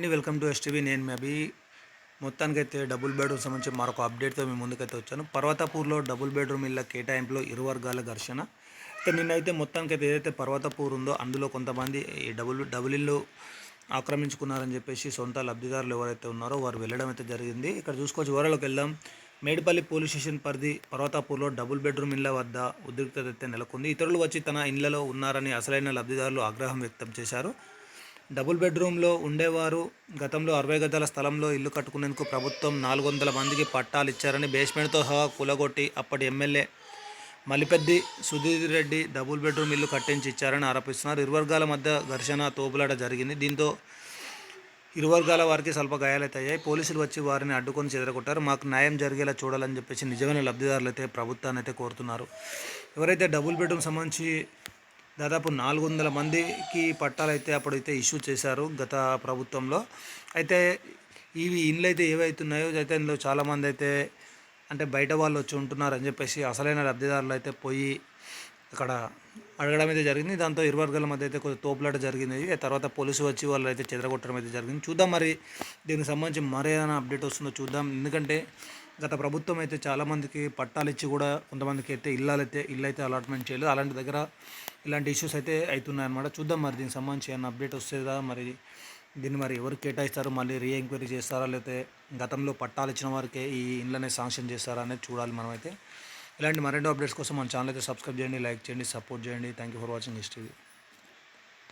అండి welcome to STV నేను మీ అభి. మొత్తానికైతే డబుల్ బెడ్రూమ్ సంబంధించి మరొక అప్డేట్తో మేము ముందుకైతే వచ్చాను. పర్వతపూర్లో డబుల్ బెడ్రూమ్ ఇళ్ళ కేటాయింపులో ఇరు వర్గాల ఘర్షణ. అయితే నిన్నైతే మొత్తానికైతే ఏదైతే పర్వతపూర్ ఉందో అందులో కొంతమంది ఈ డబుల్ డబుల్ ఇల్లు ఆక్రమించుకున్నారని చెప్పేసి సొంత లబ్ధిదారులు ఎవరైతే ఉన్నారో వారు వెళ్ళడం అయితే జరిగింది. ఇక్కడ చూసుకోవచ్చు వివరాలకు వెళ్దాం. మేడిపల్లి పోలీస్ స్టేషన్ పరిధి పర్వతాపూర్లో డబుల్ బెడ్రూమ్ ఇళ్ళ వద్ద ఉద్రిక్తత అయితే నెలకొంది. ఇతరులు వచ్చి తన ఇళ్ళలో ఉన్నారని అసలైన లబ్ధిదారులు ఆగ్రహం వ్యక్తం చేశారు. డబుల్ బెడ్రూమ్లో ఉండేవారు. గతంలో అరవై గదాల స్థలంలో ఇల్లు కట్టుకునేందుకు ప్రభుత్వం నాలుగు వందల మందికి పట్టాలు ఇచ్చారని బేస్మెంట్తో సహా కూలగొట్టి అప్పటి MLA Malipeddi Sudheer Reddy double bedroom ఇల్లు కట్టించి ఇచ్చారని ఆరోపిస్తున్నారు. ఇరు వర్గాల మధ్య ఘర్షణ తోపులాట జరిగింది. దీంతో ఇరు వర్గాల వారికి స్వల్ప గాయాలైతాయి. పోలీసులు వచ్చి వారిని అడ్డుకొని చెదరగొట్టారు. మాకు న్యాయం జరిగేలా చూడాలని చెప్పేసి నిజమైన లబ్ధిదారులు అయితే ప్రభుత్వాన్ని అయితే కోరుతున్నారు. ఎవరైతే డబుల్ బెడ్రూమ్ సంబంధించి దాదాపు నాలుగు వందల మందికి పట్టాలు అయితే అప్పుడైతే ఇష్యూ చేశారు గత ప్రభుత్వంలో. అయితే ఇవి ఇండ్లు అయితే ఏవైతున్నాయో అయితే ఇందులో చాలామంది అయితే అంటే బయట వాళ్ళు వచ్చి ఉంటున్నారని చెప్పేసి అసలైన లబ్ధిదారులు అయితే పోయి అక్కడ అడగడం అయితే జరిగింది. దాంతో ఇరు వర్గాల మధ్య అయితే కొంచెం తోపులాట జరిగింది. ఆ తర్వాత పోలీసు వచ్చి వాళ్ళు అయితే చెదరగొట్టడం అయితే జరిగింది. చూద్దాం మరి దీనికి సంబంధించి మరేదైనా అప్డేట్ వస్తుందో చూద్దాం. ఎందుకంటే గత ప్రభుత్వం అయితే చాలామందికి పట్టాలు ఇచ్చి కూడా కొంతమందికి అయితే ఇల్లు అయితే ఇల్లు అయితే అలాట్మెంట్ చేయలేదు. అలాంటి దగ్గర ఇలాంటి ఇష్యూస్ అయితే అవుతున్నాయన్నమాట. చూద్దాం మరి దీనికి సంబంధించి ఏమైనా అప్డేట్ వస్తుందా? మరి దీన్ని మరి ఎవరు కేటాయిస్తారు? మళ్ళీ రీ ఎంక్వైరీ చేస్తారా? లేకపోతే గతంలో పట్టాలు ఇచ్చిన వారికే ఈ ఇండ్లనే శాంక్షన్ చేస్తారా అనేది చూడాలి మనమైతే. ఇలాంటి మరెన్నో అప్డేట్స్ కోసం మన ఛానల్ అయితే సబ్స్క్రైబ్ చేయండి లైక్ చేయండి సపోర్ట్ చేయండి. Thank you for watching history